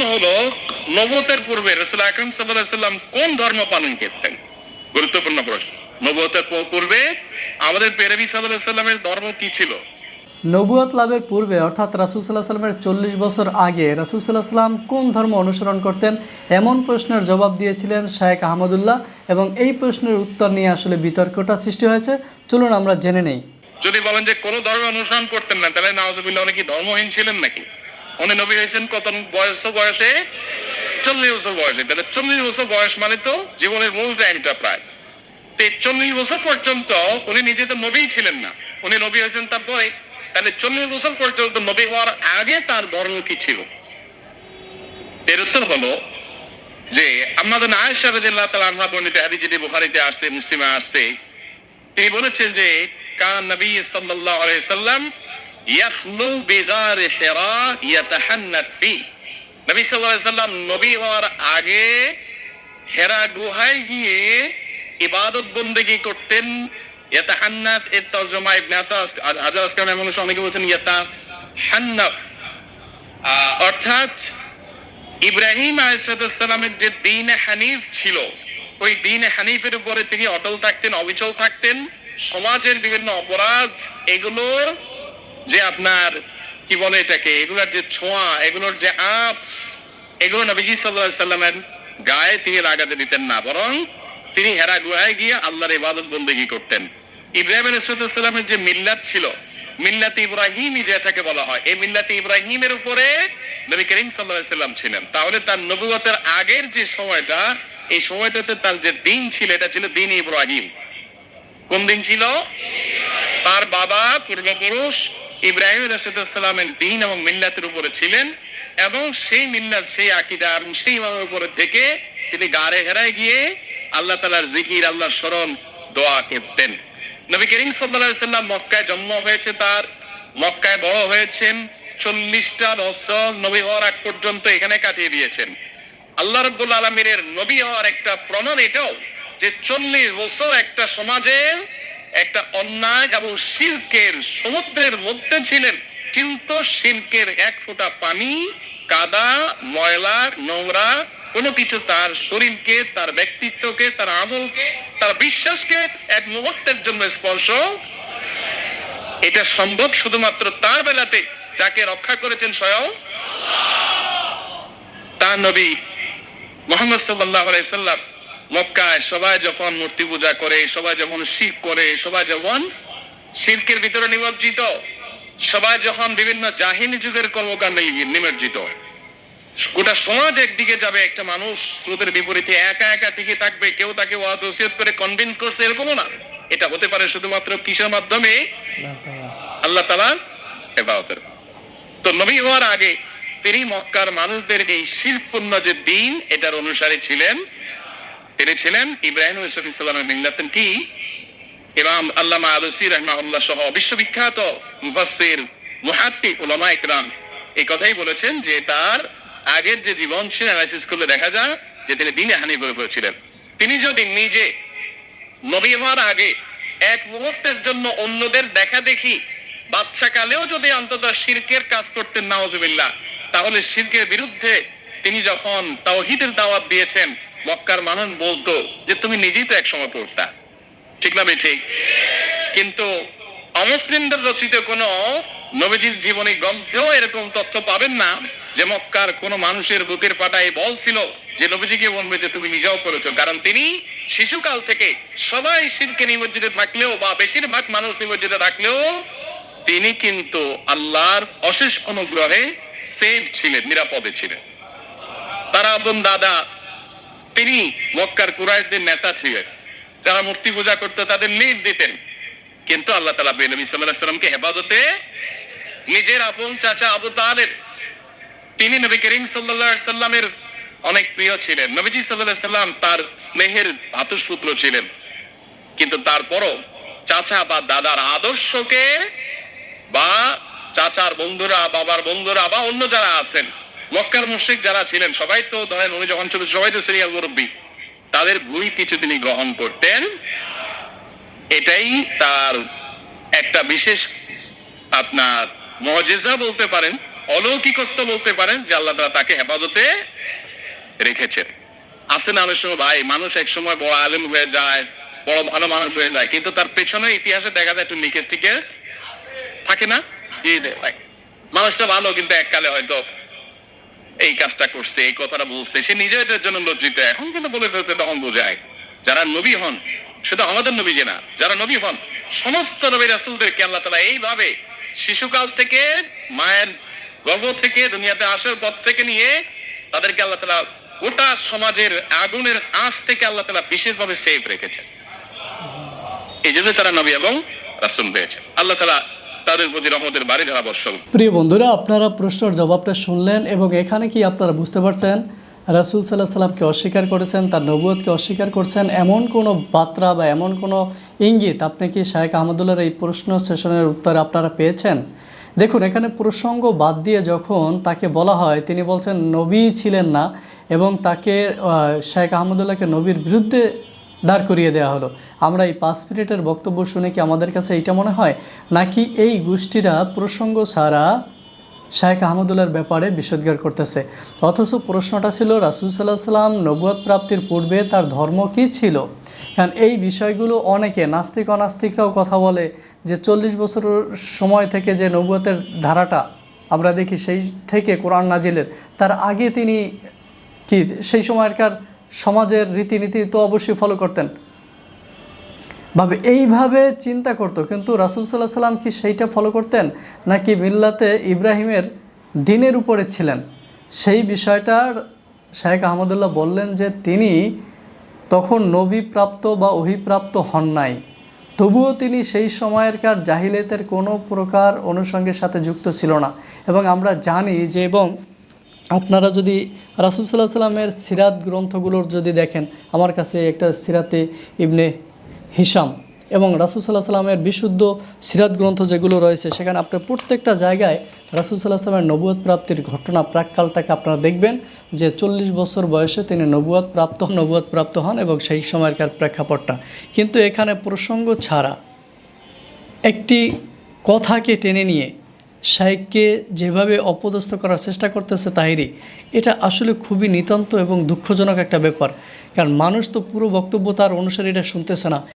প্রশ্ন হলো নবতের পূর্বে রসুল আকরম সাল্লাম কোন ধর্ম পালন করতেন? গুরুত্বপূর্ণ প্রশ্ন। নবতের পূর্বে আমাদের পেরবি সাল্লামের ধর্ম কি ছিল? নবুয়ত লাভের পূর্বে অর্থাৎ রাসুলসাল্লাহ সাল্লামের চল্লিশ বছর আগে রাসুলসাল্লাহ সাল্লাম কোন ধর্ম অনুসরণ করতেন? এমন প্রশ্নের জবাব দিয়েছিলেন শায়েক আহমদুল্লাহ এবং এই প্রশ্নের উত্তর নিয়ে আসলে বিতর্কটা সৃষ্টি হয়েছে। চলুন আমরা জেনে নেই। যদি বলেন যে কোন ধর্ম অনুসরণ করতেন না তাহলে নওয়াজবিল্লাহ উনি কি ধর্মহীন ছিলেন নাকি? উনি নবী হয়েছেন কত বয়স বয়সে চল্লিশ বছর বয়সে তাহলে চল্লিশ বছর বয়স মানে তো জীবনের মূল টাইমটা প্রায়। তো চল্লিশ বছর পর্যন্ত উনি নিজে তো নবী ছিলেন না। উনি নবী হয়েছেন তারপরে। তাহলে চল্লিশ বছর পর্যন্ত নবী হওয়ার আগে তার ধর্ম কি ছিল? এর উত্তর হলো যে আমাদের আয়েশা রাদিয়াল্লাহু তাআলা আনহা বর্ণিত হাদিস যেটি বুখারীতে আসছে, মুসলিমে আসছে। তিনি বলেছেন যে, কান নবী সাল্লাল্লাহু আলাইহি সাল্লাম ইয়াখলু বিগার হিরা নবী নবী হওয়ার আগে হেরা গুহায় গিয়ে ইবাদত বন্দেগি করতেন। ইয়াতাহান্নাত এর তরজমা ইবনে আসাস হাজার আসকার মানুষ অনেকে বলছেন ইয়াতা হান্নাফ অর্থাৎ ইব্রাহিম আলাইসালামের যে দিন হানিফ ছিল, ওই দিন হানিফের উপরে তিনি অটল থাকতেন, অবিচল থাকতেন। সমাজের বিভিন্ন অপরাধ, এগুলোর যে আপনার, কি বলে এটাকে, এগুলোর যে ছোঁয়া, এগুলোর যে আপ এগুলো নবীজি সাল্লাহ সাল্লামের গায়ে তিনি লাগাতে দিতেন না, বরং তিনি হেরা গুহায় গিয়ে আল্লাহর ইবাদত বন্দেগি করতেন। ইব্রাহিম আলাইসাল্লামের যে মিল্লাত ছিল, মিল্লাত ইব্রাহিমই যেটাকে বলা হয়, এই মিল্লাত ইব্রাহিমের উপরে নবী করিম সাল্লাম ছিলেন। তাহলে তার নবুয়তের আগের যে সময়টা, এই সময়টাতে তার যে দিন ছিল, এটা ছিল দিন ইব্রাহিম। কোন দিন ছিল? তার বাবা পূর্বপুরুষ ইব্রাহিম রাসুদামের দিন এবং মিল্লাতের উপরে ছিলেন এবং সেই মিল্লাত, সেই আকিদা এবং সেই ইমামের উপরে থেকে তিনি গাড়ে হেরায় গিয়ে আল্লাহ তালার জিকির, আল্লাহর স্মরণ, দোয়া করতেন। নবী করিম সাল্লাম মক্কায় জন্ম হয়েছে তার। মক্কায় বড় হয়েছেন। চল্লিশটা বছর নবী হওয়ার আগ পর্যন্ত এখানে কাটিয়ে দিয়েছেন। আল্লাহ রব্বুল আলমিনের নবী হওয়ার একটা প্রমাণ এটাও যে চল্লিশ বছর একটা সমাজে একটা অন্যায় এবং শিল্পের সমুদ্রের মধ্যে ছিলেন। কিন্তু শিল্পের এক ফোঁটা পানি, কাদা, ময়লা, নোংরা, কোনো কিছু তার শরীরকে, তার ব্যক্তিত্বকে, তার আমলকে, তার বিশ্বাসকে এক মুহূর্তের জন্য স্পর্শ এটা সম্ভব শুধুমাত্র তার বেলাতে যাকে রক্ষা করেছেন স্বয়ং তার নবী মোহাম্মদ সাল্লাহ সাল্লাম মক্কায় সবাই যখন মূর্তি পূজা করে, সবাই যখন শিখ করে, সবাই যখন শিল্পের ভিতরে নিমজ্জিত, সবাই যখন বিভিন্ন জাহিনী যুগের কর্মকাণ্ডে নিমজ্জিত, গোটা সমাজ একদিকে যাবে, একটা মানুষ স্রোতের বিপরীতে একা একা টিকে থাকবে, কেউ তাকে ওয়াদ ওসিয়ত করে কনভিন্স করছে, এরকমও না। এটা হতে পারে শুধুমাত্র কিসের মাধ্যমে? আল্লাহ তালা এবাদতের। তো নবী হওয়ার আগে তিনি মক্কার মানুষদের এই শিল্পূর্ণ যে দিন, এটার অনুসারী ছিলেন তিনি ছিলেন ইব্রাহিম ইসলাম ইসলামের মিল্লাতেন কি? ইমাম আল্লামা আলসি রহমাউল্লাহ সহ বিশ্ববিখ্যাত মুহাদ্দিক উলামা ইকরাম এই কথাই বলেছেন যে তার আগের যে জীবন অ্যানালাইসিস করলে দেখা যায় যে তিনি দিনে হানিফের উপর ছিলেন তিনি যদি নিজে নবী হওয়ার আগে এক মুহূর্তের জন্য অন্যদের দেখা দেখি বাচ্চা কালেও যদি অন্তত শিরকের কাজ করতেন নাওজুবিল্লাহ তাহলে শিরকের বিরুদ্ধে তিনি যখন তাওহিদের দাওয়াত দিয়েছেন মক্কার মানুষ বলতো যে, তুমি নিজেই তো এক সময় পড়তা। ঠিক না ঠিক কিন্তু অমুসলিমদের রচিত কোন নবীজির জীবনী গ্রন্থেও এরকম তথ্য পাবেন না যে, মক্কার কোন মানুষের বুকের পাটায় বল ছিল যে, নবীজিকে বলবে যে, তুমি নিজেও করেছ কারণ তিনি শিশুকাল থেকে সবাই শিরকে নিমজ্জিত থাকলেও বা বেশিরভাগ মানুষ নিমজ্জিত থাকলেও তিনি কিন্তু আল্লাহর অশেষ অনুগ্রহে সেফ ছিলেন, নিরাপদে ছিলেন। তারা দাদা তিনি মক্কার কুরাইশদের নেতা ছিলেন। যারা মূর্তি পূজা করতো, তাদের লিড দিতেন। কিন্তু আল্লাহ তালা সাল্লাহ সাল্লামকে হেফাজতে নিজের আপন চাচা আবু তালের তিনি নবী করিম সাল্লাহ সাল্লামের অনেক প্রিয় ছিলেন। নবীজি সাল্লাহ সাল্লাম তার স্নেহের ভাতুসূত্র ছিলেন। কিন্তু তারপরও চাচা বা দাদার আদর্শকে বা চাচার বন্ধুরা, বাবার বন্ধুরা বা অন্য যারা আছেন মক্কার মুশ্রিক যারা ছিলেন, সবাই তো ধরেন উনি যখন ছোট, সবাই তো সিরিয়াল মুরব্বী। তাদের ভুল কিছু তিনি গ্রহণ করতেন। এটাই তার একটা বিশেষ আপনার মজেজা বলতে পারেন, অলৌকিকত্ব বলতে পারেন, যে আল্লাহ তাআলা তাকে হেফাজতে রেখেছেন। আছে না অনেক সময়, ভাই, মানুষ এক সময় বড় আলেম হয়ে যায়, বড় ভালো মানুষ হয়ে যায়, কিন্তু তার পেছনে ইতিহাসে দেখা যায় একটু নিকেশ টিকেস থাকে না? মানুষটা ভালো, কিন্তু এককালে হয়তো এই কাজটা করছে, এই কথাটা বলছে। সে নিজে এটার জন্য লজ্জিত। এখন কিন্তু বলে ফেলছে, তখন বোঝায়। যারা নবী হন শুধু আমাদের নবী যে না, যারা নবী হন, সমস্ত নবী রাসুলদেরকে আল্লাহ তালা এইভাবে শিশুকাল থেকে, মায়ের গর্ভ থেকে, দুনিয়াতে আসার পর থেকে নিয়ে তাদেরকে আল্লাহ তালা গোটা সমাজের আগুনের আঁচ থেকে আল্লাহ তালা বিশেষভাবে সেফ রেখেছেন। এই জন্য তারা নবী এবং রাসুল পেয়েছেন আল্লাহ তালা তাদের প্রতি রহমতের বাড়ি বর্ষণ। প্রিয় বন্ধুরা, আপনারা প্রশ্নের জবাবটা শুনলেন এবং এখানে কি আপনারা বুঝতে পারছেন? রাসুল সাল্লাহ সাল্লামকে অস্বীকার করেছেন, তার নবুয়তকে অস্বীকার করছেন। এমন কোনো বার্তা বা এমন কোনো ইঙ্গিত আপনি কি শাহেক আহমদুল্লাহর এই প্রশ্ন সেশনের উত্তরে আপনারা পেয়েছেন? দেখুন, এখানে প্রসঙ্গ বাদ দিয়ে যখন তাকে বলা হয়, তিনি বলছেন, নবী ছিলেন না এবং তাকে শেখ আহমদুল্লাহকে নবীর বিরুদ্ধে দাঁড় করিয়ে দেওয়া হলো। আমরা এই পাঁচ মিনিটের বক্তব্য শুনে কি আমাদের কাছে এইটা মনে হয়? নাকি এই গোষ্ঠীরা প্রসঙ্গ ছাড়া শায়েখ আহমদুল্লাহর ব্যাপারে বিষোদ্গার করতেছে? অথচ প্রশ্নটা ছিল, রাসুল সাল্লাহ সাল্লাম নবুয়াদ প্রাপ্তির পূর্বে তার ধর্ম কী ছিল? কারণ এই বিষয়গুলো অনেকে, নাস্তিক, অনাস্তিকরাও কথা বলে যে চল্লিশ বছর সময় থেকে যে নবুয়তের ধারাটা আমরা দেখি, সেই থেকে কোরআন নাজিলের, তার আগে তিনি কি, সেই সময়কার সমাজের রীতিনীতি তো অবশ্যই ফলো করতেন। ভাবে এইভাবে চিন্তা করতো, কিন্তু রাসুল সাল্লাহ সাল্লাম কি সেইটা ফলো করতেন, নাকি মিল্লাতে ইব্রাহিমের দিনের উপরে ছিলেন? সেই বিষয়টার শাহেখ আহমদুল্লাহ বললেন যে তিনি তখন নবী প্রাপ্ত বা অভিপ্রাপ্ত হন নাই। তবুও তিনি সেই সময়কার জাহিলিয়াতের কোনো প্রকার অনুষঙ্গের সাথে যুক্ত ছিল না। এবং আমরা জানি যে, এবং আপনারা যদি রাসুল সাল্লাহ সাল্লামের সিরাত গ্রন্থগুলোর যদি দেখেন, আমার কাছে একটা সিরাতে ইবনে হিসাম এবং রাসুল সাল্লাহ সাল্লামের বিশুদ্ধ সিরাত গ্রন্থ যেগুলো রয়েছে, সেখানে আপনার প্রত্যেকটা জায়গায় রাসুল সাল্লাহ সাল্লামের নবুয়াদ প্রাপ্তির ঘটনা প্রাককালটাকে আপনারা দেখবেন যে চল্লিশ বছর বয়সে তিনি নবুয়াদ প্রাপ্ত নবুয়াদ প্রাপ্ত হন এবং সেই সময়কার প্রেক্ষাপটটা। কিন্তু এখানে প্রসঙ্গ ছাড়া একটি কথাকে টেনে নিয়ে শাইককে যেভাবে অপদস্থ করার চেষ্টা করতেছে তাহিরি, এটা আসলে খুবই নিতান্ত এবং দুঃখজনক একটা ব্যাপার। কারণ মানুষ তো পুরো বক্তব্য তার অনুসারে এটা শুনতেছে না।